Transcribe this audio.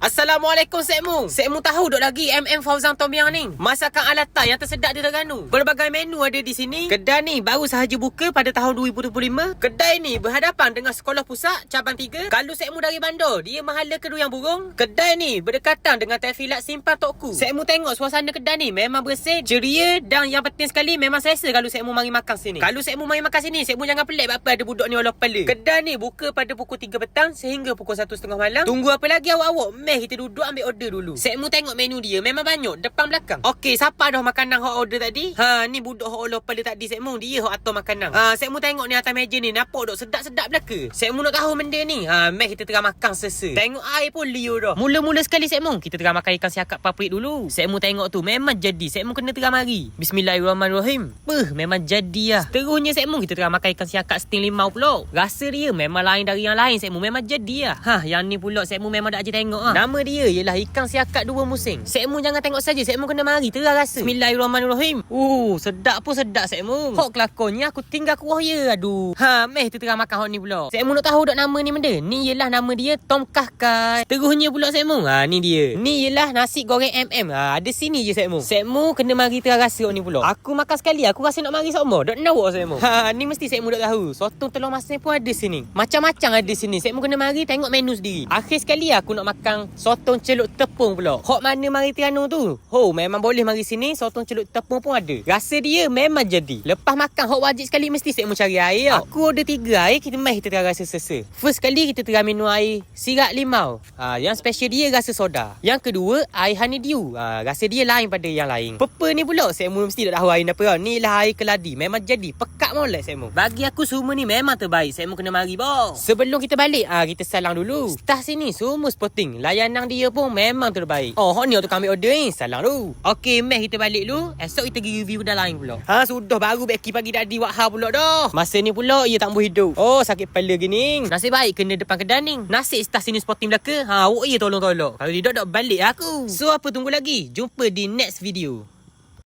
Assalamu Assalamualaikum Sekmu. Sekmu tahu duk lagi MM Fauzan Tom Yang ni. Masakan alatan yang tersedak di Terengganu. Berbagai menu ada di sini. Kedai ni baru sahaja buka pada tahun 2025. Kedai ni berhadapan dengan Sekolah Pusat Cabang 3. Kalau Sekmu dari bandar, dia mahala ke Duyang Burung. Kedai ni berdekatan dengan Tefilat Simpang Tok Ku. Sekmu tengok suasana kedai ni memang bersih, ceria dan yang penting sekali memang selesa kalau Sekmu mari makan sini. Kalau Sekmu mari makan sini, Sekmu jangan pelik apa ada budak ni olah kepala. Kedai ni buka pada pukul 3 petang sehingga pukul 1.30 malam. Tunggu apa lagi awak-awak? Meh kita duduk ambil order dulu. Sekmu tengok menu dia memang banyak depan belakang. Okey, siapa dah makanan hot order tadi? Ha, ni budak hot olah kepala tadi Sekmu. Dia hot atau makanan. Ha, Sekmu tengok ni atas meja ni nampak dok sedap-sedap belaka. Sekmu nak tahu benda ni. Ha, meh kita tengah makan sesa. Tengok air pun liur dah. Mula-mula sekali Sekmu, kita tengah makan ikan siakap paprik dulu. Sekmu tengok tu memang jadi. Sekmu kena tengah mari. Bismillahirrahmanirrahim. Peh, memang jadi lah. Terusnya Sekmu kita tengah makan ikan siakap sting limau pula. Rasa dia memang lain dari yang lain Sekmu. Memang jadi lah. Ha, yang ni pula Sekmu memang dak je tengok ah. Nama dia ialah ikan siakap dua musim. Sekmu jangan tengok saja. Sekmu kena mari terah rasa. Bismillahirrahmanirrahim. Uh, sedap pun sedap Sekmu. Hok kelakonnya aku tinggal kuah ya. Aduh. Ha, meh tu tengah makan hok ni pula. Sekmu nak tahu dak nama ni benda? Ni ialah nama dia Tom Kahkai. Terusnya pula Sekmu. Ha, ni dia. Ni ialah nasi goreng MM. Ha, ada sini je Sekmu. Sekmu kena mari terah rasa hok ni pula. Aku makan sekali aku rasa nak mari sama. Dak nawak Sekmu. Ha, ni mesti Sekmu dak tahu. Sotong telur masin pun ada sini. Macam-macam ada sini. Sekmu kena mari tengok menu sendiri. Akhir sekali aku nak makan sotong celup tepung pula. Hok mana mari Tiano tu? Ho, memang boleh mari sini. Sotong celup tepung pun ada. Rasa dia memang jadi. Lepas makan hok wajib sekali mesti Sekmu cari air. Tau. Aku order tiga air. Kita mai kita tengah rasa sesa. First kali kita tengah minum air sirap limau. Ha, yang special dia rasa soda. Yang kedua air honeydew. Ha, rasa dia lain pada yang lain. Pepa ni pula Sekmu mesti tak tahu air apa. Ni lah air keladi. Memang jadi. Pekat molek Sekmu. Bagi aku semua ni memang terbaik. Sekmu kena mari bos. Sebelum kita balik, ah kita salang dulu. Staff sini semua sporting. Layanan dia pun memang terbaik. Oh, hok ni tu kami order ni. Salang dulu. Okey, meh kita balik dulu. Esok kita pergi review dah lain pula. Ha, sudah baru Becky pagi dah di Wahha pula dah. Masa ni pula ia tak boleh hidup. Oh, sakit kepala gini. Nasib baik kena depan kedai ni. Nasib staff sini sporting belaka. Ha, awak ia tolong-tolong. Kalau tidak, tak balik aku. So, apa tunggu lagi? Jumpa di next video.